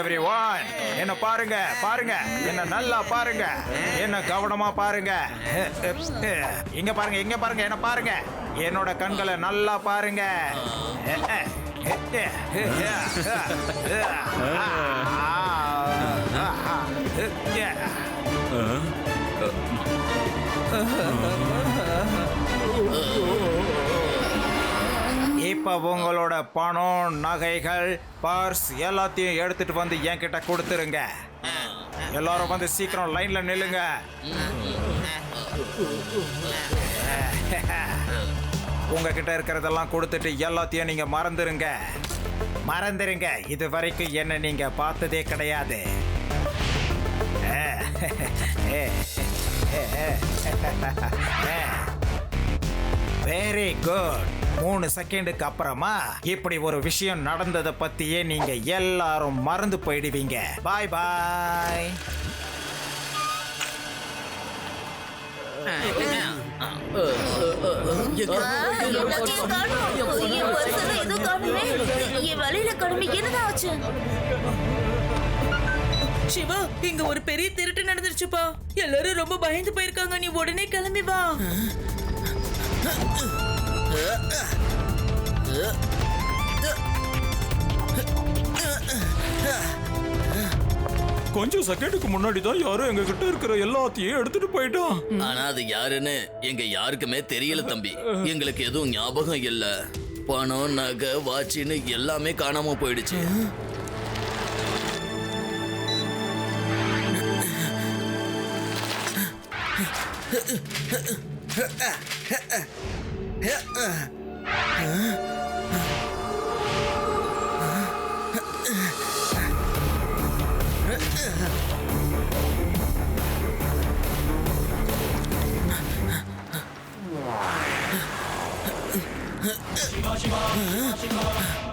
Every one என்ன பாருங்க பாருங்க. என்ன நல்லா பாருங்க. என்ன கவனமா பாருங்க. இங்க பாருங்க இங்க பாருங்க என்ன பாருங்க. என்னோட கண்களை நல்லா பாருங்க. இப்போ உங்களோட பணம் நகைகள் பர்ஸ் எல்லாத்தையும் எடுத்துட்டு வந்து என்கிட்ட கொடுத்துருங்க. எல்லாரும் வந்து சீக்கிரம் லைன்ல நில்லுங்க. உங்ககிட்ட இருக்கிறதெல்லாம் கொடுத்துட்டு எல்லாத்தையும் நீங்க மறந்துருங்க. மறந்துருங்க. இது வரைக்கும் என்ன நீங்க பார்த்ததே கிடையாது. வெரி குட் மூணு செகண்டுக்கு அப்புறமா இப்படி ஒரு விஷயம் நடந்ததை பத்தியே நீங்க எல்லாரும் மறந்து போயிடுவீங்க. பாய் பாய். ஆச்சு? சிவா இங்க ஒரு பெரிய திருட்டு நடந்துருச்சுப்பா. எல்லாரும் ரொம்ப பயந்து போயிருக்காங்க. நீ உடனே கிளம்பி வா. கொஞ்சம் செகண்டுக்கு முன்னாடி தான் யாரும் எங்க கிட்ட இருக்கிற எல்லாத்தையும் எடுத்துட்டு போயிட்டோம் ஆனா அது யாருன்னு எங்க யாருக்குமே தெரியல தம்பி. எங்களுக்கு எதுவும் ஞாபகம் இல்ல. பணம் நகை வாட்சின்னு எல்லாமே காணாம போயிடுச்சு. Shiba, Shiba, Shiba, Shiba.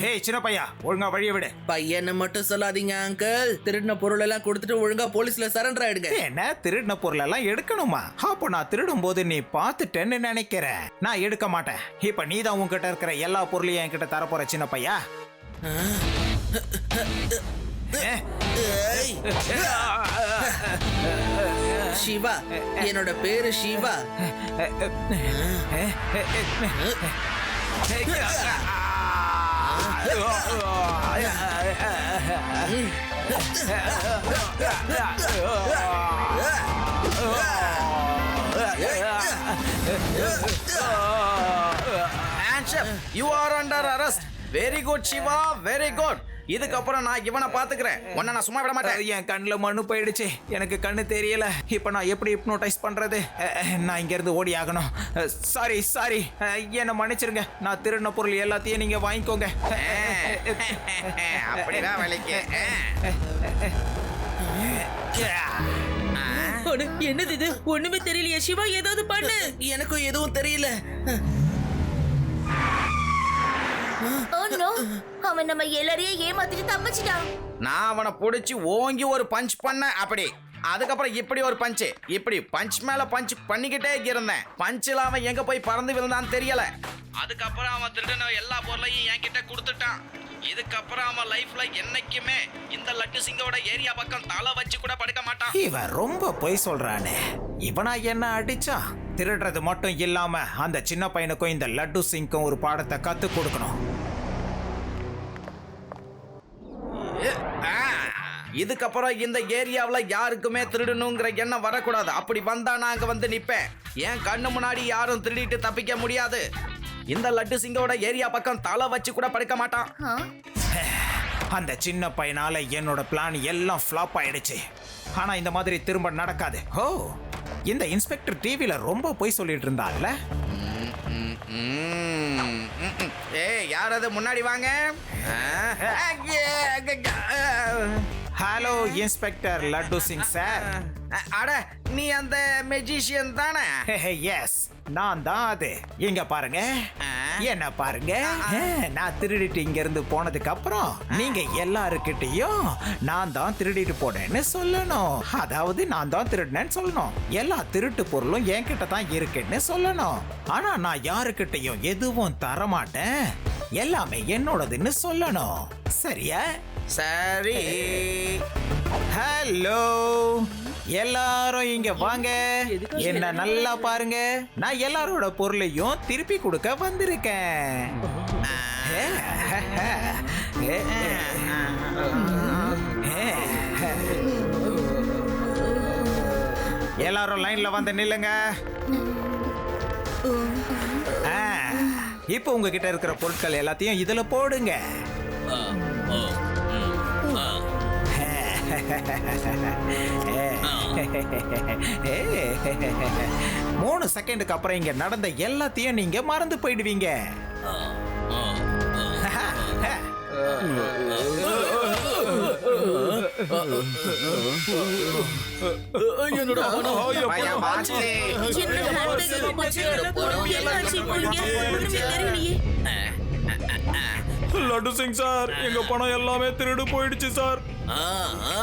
ஹே சின்ன பையா ஒழுங்கா வழிய விடு பையனை மட்டும் சொல்லாதீங்க அங்கிள் திருடின பொருள் எல்லாம் கொடுத்துட்டு ஒழுங்கா போலீஸ்ல சரண்டர் ஆயிடுங்க என்ன திருடின பொருள் எல்லாம் எடுக்கணுமா அப்போ நான் திருடும் போது நீ பார்த்துட்டேன்னு நினைக்கிறேன் நான் எடுக்க மாட்டேன் இப்ப நீ தான் உன்கிட்ட இருக்கிற எல்லா பொருளையும் என்கிட்ட தரப்போற சின்ன பையா. சிவா என்னோட பேரு Siva you are under arrest. Very good, Shiva. Very good. இதுக்கப்புறம் நான் இவனை பாத்துக்கிறேன். உன்னை நான் சும்மா விட மாட்டேன். என் கண்ணில் மண்ணு போயிடுச்சு. எனக்கு கண்ணு தெரியல. இப்போ நான் எப்படி ஹிப்னோடைஸ் பண்றது? அஹ், நான் இங்க இருந்து ஓடி ஆகணும். சாரி சாரி என்னை மன்னிச்சிருங்க. நான் திருடின பொருள் எல்லாத்தையும் நீங்க வாங்கிக்கோங்க. அப்படிதான் வலிக்கு. அட, என்னது இது? ஒண்ணுமே தெரியலையா. சிவா ஏதாவது பண்ணு. எனக்கும் எதுவும் தெரியல. Oh. அவன் நம்ம எல்லாரையும் ஏமாத்திட்டு தப்பிச்சிட்டான். நான் அவனை புடிச்சு ஓங்கி ஒரு பஞ்ச் பண்ண அப்படி. அதுக்கப்புறம் இப்படி ஒரு பஞ்சு இப்படி பஞ்ச் மேல பஞ்ச் பண்ணிக்கிட்டே இருந்தேன். பஞ்சில் அவன் எங்க போய் பறந்து விழுந்தான்னு தெரியல. அதுக்கப்புறம் அவன் திருடின எல்லா பொருளையும் என்கிட்ட கொடுத்துட்டான். இதுக்கப்புறம் அவன் லைஃப்ல என்னைக்குமே இந்த லட்டு சிங்கோட ஏரியா பக்கம் தலை வச்சு கூட படுக்க மாட்டான். இவன் ரொம்ப பொய் சொல்றானே. இவனா என்ன அடிச்சா திருடுறது மட்டும் இல்லாம அந்த சின்ன பையனுக்கும் இந்த லட்டு சிங்க்கும் ஒரு பாடத்தை கத்து கொடுக்கணும். இதுக்கப்புறம் இந்த ஏரியாவில் யாருக்குமே திருடணுங்கிற எண்ணம் வரக்கூடாது. அப்படி வந்தா நான் அங்க வந்து நிப்பேன். என் கண்ணு முன்னாடி யாரும் திருடிட்டு தப்பிக்க முடியாது. இந்த லட்டு சிங்கோட ஏரியா பக்கம் தலை வச்சு கூட படுக்க மாட்டான்? அந்த சின்ன பையனால என்னோட பிளான் எல்லாம் ஃப்ளாப் ஆயிடுச்சு. ஆனா இந்த மாதிரி திரும்ப நடக்காது. ஓ இந்த இன்ஸ்பெக்டர் டிவில ரொம்ப பொய் சொல்லிட்டு இருந்தான்ல ம், ம், ம். ஏய் யார் அது? முன்னாடி வாங்க. Hello inspector Laddu Singh sir அட நீ அந்த மெஜிஷியன் தானே? எஸ் நான் தான் அது. இங்க பாருங்க. என்ன பாருங்க? நான் திருடிட்டு இங்க இருந்து போனதுக்கு அப்புறம் நீங்க எல்லாருக்கிட்டையும் நான் தான் திருடிட்டு போனேன்னு சொல்லணும். அதாவது நான் தான் திருடினேன்னு சொல்லணும். எல்லா திருட்டு பொருளும் என்கிட்ட தான் இருக்குன்னு சொல்லணும். ஆனா நான் யாருக்கிட்டையும் எதுவும் தர மாட்டேன் எல்லாமே என்னோடதுன்னு சொல்லணும். சரியா? சரி. ஹலோ எல்லாரும் இங்க வாங்க. என்ன நல்லா பாருங்க. நான் எல்லாரோட பொருளையும் திருப்பி கொடுக்க வந்திருக்கேன். எல்லாரும் லைன்ல வந்து நில்லுங்க. இப்போ உங்ககிட்ட இருக்கிற பொருட்கள் எல்லாத்தையும் இதுல போடுங்க. மூணு செகண்டுக்கு அப்புறம் இங்க நடந்த எல்லாத்தையும் நீங்க மறந்து போயிடுவீங்க. என்னோட லட்டு சிங் சார் எங்க பணம் எல்லாமே திருடு போயிடுச்சு சார். ஆ, ஆ.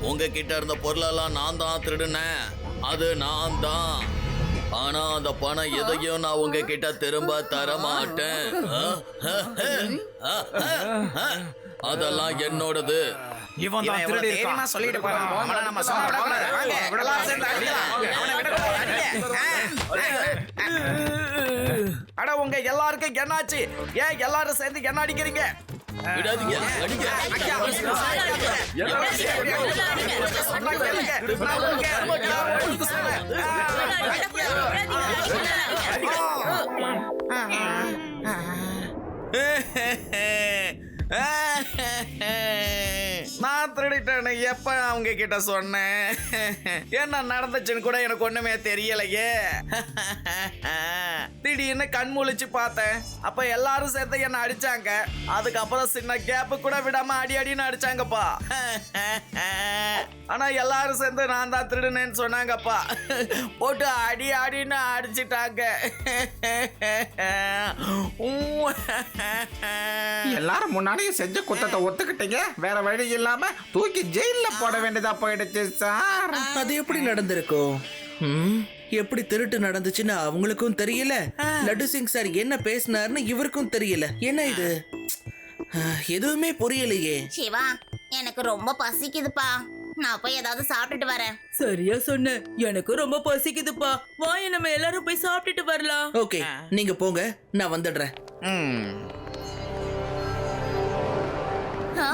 உங்ககிட்ட இருந்த பொருளெல்லாம் நான் தான் திருடுனேன். அது நான் தான். ஆனா அந்த பணம் எதையும் நான் உங்ககிட்ட திரும்ப தர மாட்டேன். அதெல்லாம் என்னோடது. இவன் தான் திருடி இருக்கான் சொல்லிட்டு போறான். நம்ம விடக்கூடாது. அட உங்க எல்லாருக்கும் என்னாச்சு ஏன் எல்லாரும் சேர்ந்து என்ன அடிக்கிறீங்க விடாதீங்க எப்ப அவங்க கிட்ட சொன்னேன்? என்ன நடந்துச்சுன்னு கூட எனக்கு ஒண்ணுமே தெரியலையே. திடீர்னு கண் முழிச்சு பார்த்தேன். அப்ப எல்லாரும் சேர்த்து என்ன அடிச்சாங்க. அதுக்கப்புறம் சின்ன கேப்பு கூட விடாம அடி அடின்னு அடிச்சாங்கப்பா. ஆனா எல்லாரும் சேர்ந்து நான் தான் திருடுனேன்னு சொன்னாங்கப்பா. போட்டு அடி அடின்னு அடிச்சிட்டாங்க. எல்லாரும் முன்னாடியும் செஞ்ச குத்தத்தை ஒத்துக்கிட்டீங்க. வேற வழி இல்லாம தூக்கி ஜெயில போட வேண்டியதா போயிடுச்சு சார். அது எப்படி நடந்திருக்கும் ம், எப்படி திருட்டு நடந்துச்சுன்னு அவங்களுக்கும் தெரியல. லட்டு சிங் சார் என்ன பேசினார்னு இவருக்கும் தெரியல. என்ன இது? அஹ், எதுவுமே புரியலையே. சிவா எனக்கு ரொம்ப பசிக்குதுப்பா. நான் போய் ஏதாவது சாப்பிட்டுட்டு வரேன். சரியா சொன்ன. எனக்கு ரொம்ப பசிக்குதுப்பா. வாய நம்ம எல்லாரும் போய் சாப்பிட்டுட்டு வரலாம். ஓகே நீங்க போங்க. நான் வந்துடுறேன். ஆ?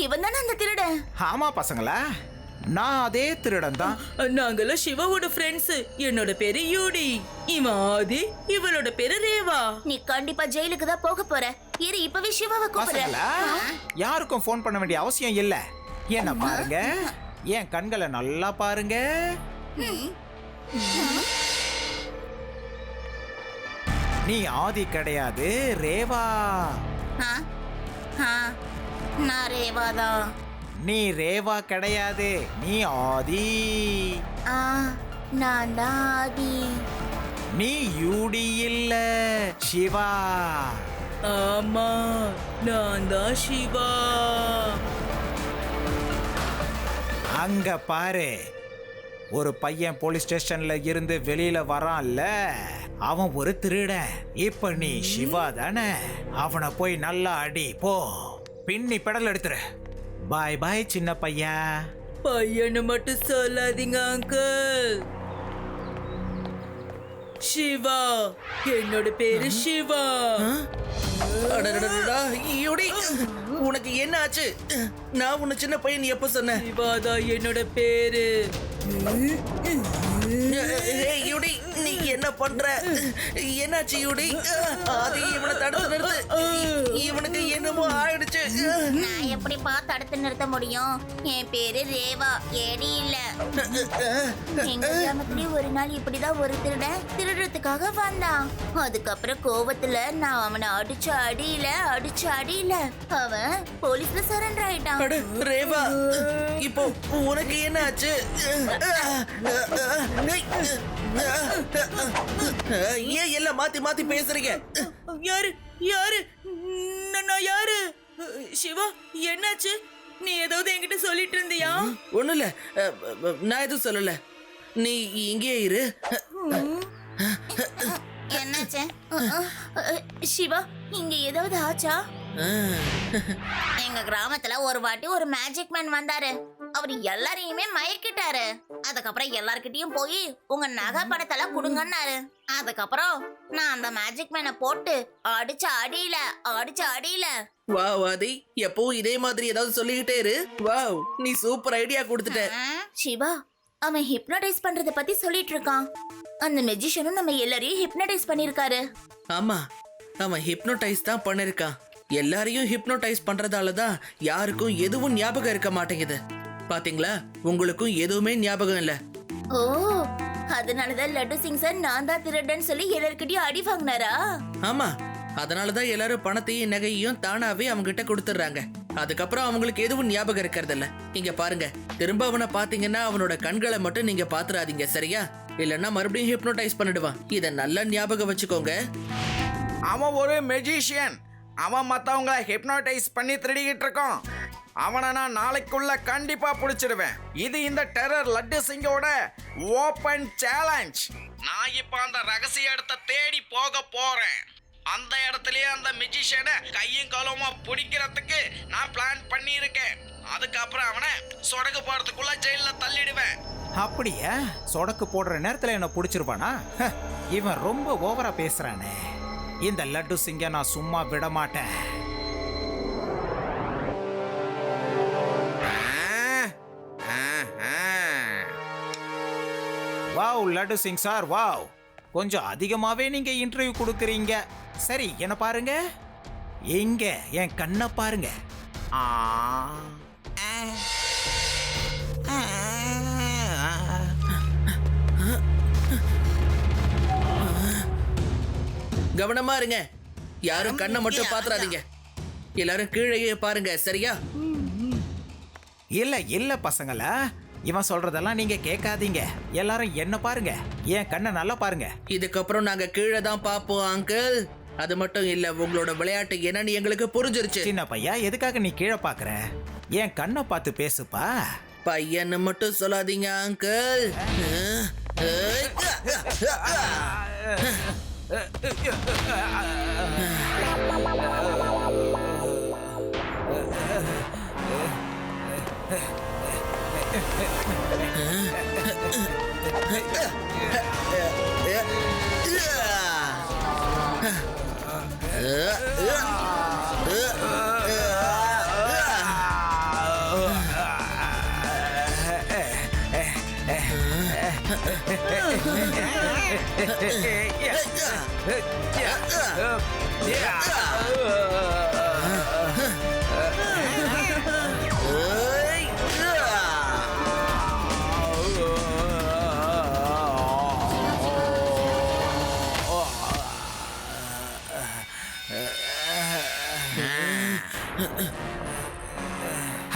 இவன் தானே அந்த திருடன்? ஆமா பசங்களா? நான் அதே திருடன் தான் நாங்கெல்லாம் சிவாவோட ஃப்ரெண்ட்ஸ் என்னோட பேரு யூடி. இவன் ஆதி இவளோட பேரு ரேவா. நீ கண்டிப்பா ஜெயிலுக்கு தான் போக போற. இரு இப்பவே சிவாவை கூப்பிடுறேன் பசங்களா யாருக்கும் ஃபோன் பண்ண வேண்டிய அவசியம் இல்ல. என்ன பாருங்க. என் கண்களை நல்லா பாருங்க. நீ ஆதி கிடையாது ரேவா. ஆ? ஆ, நான் ரேவாதான் நீ ரேவா கிடையாது நீ ஆதி. ஆ நான் தான் ஆதி. நீ யூடி இல்ல சிவா. ஆமா நான் தான் சிவா. அங்க பாரு ஒரு பையன் போலீஸ் ஸ்டேஷன்ல இருந்து வெளியில வரான்ல அவன் ஒரு திருடன். இப்ப நீ சிவா தானே? அவனை போய் நல்லா அடி போ. பின்னி பெடல் எடுத்துரு. பாய் பாய் சின்ன பையன் பையனை மட்டும் சொல்லாதீங்க அங்கிள். சிவா. என்னோட பேரு சிவா. அடடடடா, உனக்கு என்ன ஆச்சு? நான் உன்னை சின்ன பையன் எப்ப சொன்னேன் சிவாதான் என்னோட பேரு. ஏய், என்ன பண்ற? என்னாச்சு யூடி? அது இவனை தடுத்து நிறுத்து. இவனுக்கு என்னமோ ஆயிடுச்சு. நான் எப்படிப்பா தடுத்து நிறுத்த முடியும்? என் பேரு ரேவா. ஏடி இல்ல. எங்க கிராமத்துலயும் ஒரு நாள் இப்படிதான் ஒரு திருடன் திருடுறதுக்காக வந்தான். அதுக்கப்புறம் கோவத்துல நான் அவனை அடிச்ச அடியில அடிச்ச அடியில அவன் போலீஸ்ல சரண்டர் ஆயிட்டான். ரேவா இப்போ உனக்கு என்ன ஆச்சு ஏன் எல்லாம் மாத்தி மாத்தி பேசுறீங்க? யாரு யாரு? நான் யாரு? சிவா என்னாச்சு? நீ ஏதாவது என்கிட்ட சொல்லிட்டு இருந்தியா? ஒண்ணும் இல்ல நான் எதுவும் சொல்லல. நீ இங்கே இரு. என்னாச்சு? சிவா இங்க ஏதாவது ஆச்சா? எங்க கிராமத்துல ஒரு வாட்டி ஒரு மேஜிக் மேன் வந்தாரு. அவர் எல்லாரையுமே மயக்கிட்டாரு. அதுக்கப்புறம் எல்லார்கிட்டயும் போய் உங்க நகை பணத்தெல்லாம் கொடுங்கன்னாரு. அதுக்கப்புறம் நான் அந்த மேஜிக் மேனை போட்டு அடிச்ச அடியில அடிச்ச அடியில. வாவ் ஆதி எப்பவும் இதே மாதிரி ஏதாவது சொல்லிக்கிட்டே இரு. வாவ் நீ சூப்பர் ஐடியா கொடுத்துட்ட. சிவா அவன் ஹிப்னடைஸ் பண்றத பத்தி சொல்லிட்டு இருக்கான். அந்த மெஜிஷியனும் நம்ம எல்லாரையும் ஹிப்னடைஸ் பண்ணிருக்காரு. ஆமா அவன் ஹிப்னோடைஸ் தான் பண்ணிருக்கான். எல்லாரையும் ஹிப்னோடைஸ் பண்றதால தான் யாருக்கும் எதுவும் ஞாபகம் இருக்க மாட்டேங்குது. பாத்தீங்களா? உங்களுக்கும் எதுவுமே ஞாபகம் இல்ல. ஓ அதனாலதான் லட்டு சிங் சார் நான் தான் திருடன்னு சொல்லி எல்லார்கிட்டயும் அடி வாங்கினாரா? ஆமா அதனாலதான் எல்லாரும் பணத்தையும் நகையையும் தானாவே அவங்க கிட்ட கொடுத்துடுறாங்க அதுக்கப்புறம் அவங்களுக்கு எதுவும் ஞாபகம் இருக்கிறது இல்ல இங்க பாருங்க திரும்ப அவனை பாத்தீங்கன்னா அவனோட கண்களை மட்டும் நீங்க பாத்துறாதீங்க சரியா? இல்லன்னா மறுபடியும் ஹிப்னோடைஸ் பண்ணிடுவான். இத நல்லா ஞாபகம் வச்சுக்கோங்க. அவன் ஒரு மெஜிஷியன் அவன் மற்றவங்கள ஹிப்னோடைஸ் பண்ணி திருடிக்கிட்டு இருக்கான். அவனை நான் நாளைக்குள்ள கண்டிப்பா பிடிச்சிடுவேன். இது இந்த டெரர் லட்டு சிங்கோட ஓபன் சேலஞ்ச் நான் இப்போ அந்த ரகசிய இடத்தை தேடி போக போறேன். அந்த இடத்துலயே அந்த மெஜிஷியனை கையும் காலமா பிடிக்கிறதுக்கு நான் பிளான் பண்ணியிருக்கேன். அதுக்கப்புறம் அவனை சொடக்கு போறதுக்குள்ள ஜெயில தள்ளிடுவேன். அப்படியா? சொடக்கு போடுற நேரத்துல என்ன பிடிச்சிருப்பானா ஹ, இவன் ரொம்ப ஓவரா பேசுறானே. இந்த லட்டு சிங்க நான் சும்மா விட மாட்டேன் wow Laddu Singh sir wow. கொஞ்சம் அதிகமாவே நீங்க இன்டர்வியூ கொடுக்குறீங்க. சரி என்ன பாருங்க. எங்க? என் கண்ணை பாருங்க. ஆ. கவனமா இருங்க. யாரும் கண்ணை மட்டும் பாத்துறாதீங்க. எல்லாரும் கீழேயே பாருங்க சரியா? இல்ல இல்ல பசங்களா. இவன் சொல்றதெல்லாம் நீங்க கேட்காதீங்க. எல்லாரும் என்ன பாருங்க. என் கண்ணை நல்லா பாருங்க. இதுக்கப்புறம் நாங்க கீழே தான் பாப்போம் அங்கிள் அது மட்டும் இல்ல உங்களோட விளையாட்டு என்னன்னு எங்களுக்கு புரிஞ்சிருச்சு. சின்ன பையா எதுக்காக நீ கீழே பாக்குற என் கண்ணை பார்த்து பேசுப்பா. பையன்னு மட்டும் சொல்லாதீங்க அங்கிள் Yeah.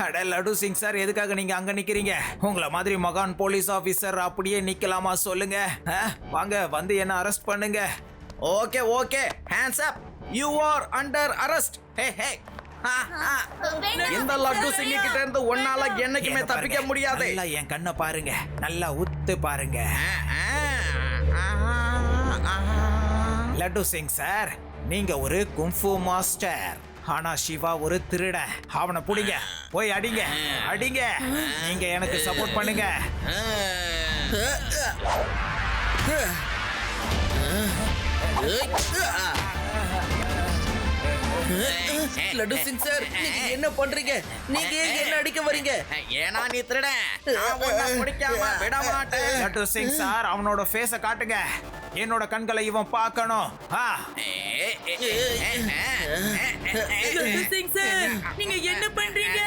அட லடு சிங் சார் எதுக்காக நீங்க அங்க நிக்கிறீங்க? உங்களை மாதிரி மகான் போலீஸ் ஆபீசர் அப்படியே நிக்கலாமா சொல்லுங்க? வாங்க வந்து என்ன அரெஸ்ட் பண்ணுங்க. Okay okay hands up you are under arrest hey hey. இந்த லட்டு சிங்கி கிட்ட இருந்து ஒன்னால என்னைக்குமே என்ன தப்பிக்க. முடியாது. நல்லா என் கண்ணை பாருங்க. நல்லா உத்து பாருங்க. லட்டு சிங் சார் நீங்க ஒரு கும்ஃபு மாஸ்டர். ஆனா சிவா ஒரு திருடன் அவனை புடிங்க. போய் அடிங்க. அடிங்க. நீங்க எனக்கு சப்போர்ட் பண்ணுங்க. லட்டு சிங் சார் நீங்க என்ன பண்றீங்க நீங்க ஏன் என்ன அடிக்க வரீங்க ஏனா நீ திருட பிடிக்காம விட மாட்டேன் லட்டு சிங் சார் அவனோட ஃபேஸ காட்டுங்க என்னோட கண்களை இவன் பார்க்கணும் ஆ லட்டு சிங் சார் நீங்க என்ன பண்றீங்க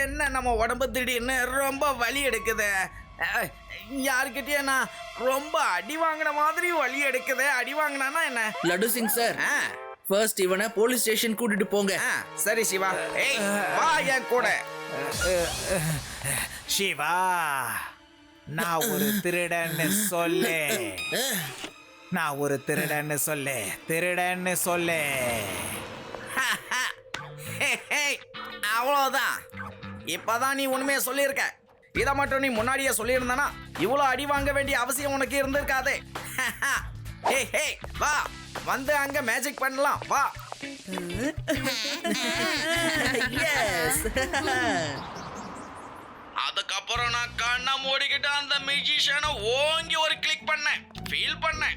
என்ன நம்ம உடம்பு திடீர்னு ரொம்ப வலி எடுக்குது? அஹ், யார்கிட்டயே நான் ரொம்ப அடி வாங்கின மாதிரி வலி எடுக்குது? அடி வாங்கினானா என்ன? லட்டு சிங் சார் ஃபர்ஸ்ட் இவனை போலீஸ் ஸ்டேஷன் கூட்டிட்டு போங்க. சரி சிவா. ஏய் வா என் கூட. சிவா நான் ஒரு திருடன்னு சொல்லு. நான் ஒரு திருடன்னு சொல்லு. திருடன்னு சொல்லு. ஹே, ஹே, அவ்வளவுதான். இப்பதான் நீ உண்மையை சொல்லியிருக்க. இதை மட்டும் நீ முன்னாடியே சொல்லியிருந்தானா இவ்வளோ அடி வாங்க வேண்டிய அவசியம் உனக்கு இருந்திருக்காதே. ஹே ஹே வா. வந்து அங்க மேஜிக் பண்ணலாம். வா. எஸ் அப்புறம் நான் கண்ணை மூடிக்கிட்டு அந்த மியூசிஷியனை ஓங்கி ஒரு கிளிக் பண்ணேன். ஃபீல் பண்ணேன்.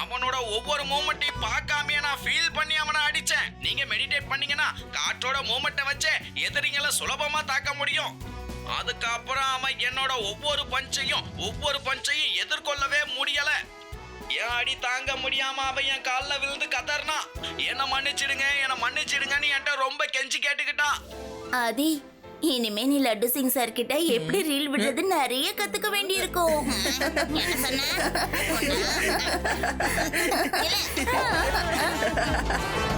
அவனோட ஒவ்வொரு மூமெண்ட்டையும் பார்க்காமயே நான் ஃபீல் பண்ணி அவனை அடித்தேன் நீங்கள் மெடிடேட் பண்ணீங்கன்னா காற்றோட மூமெண்ட்டை வச்சே எதிரிங்களை சுலபமாக தாக்க முடியும். அதுக்கப்புறம் அவன் என்னோட ஒவ்வொரு பஞ்சையும் ஒவ்வொரு பஞ்சையும் எதிர்கொள்ளவே முடியல. என் அடி தாங்க முடியாம அவன் என் காலில் விழுந்து கதர்னா என்ன மன்னிச்சிடுங்க என்ன மன்னிச்சிடுங்கன்னு என்கிட்ட ரொம்ப கெஞ்சி கேட்டுக்கிட்டான். ஆதி இனிமே நீ லட்டு சிங் சார் கிட்ட எப்படி ரீல் விடுறது நிறைய கத்துக்க வேண்டியிருக்கும். என்ன சொன்ன?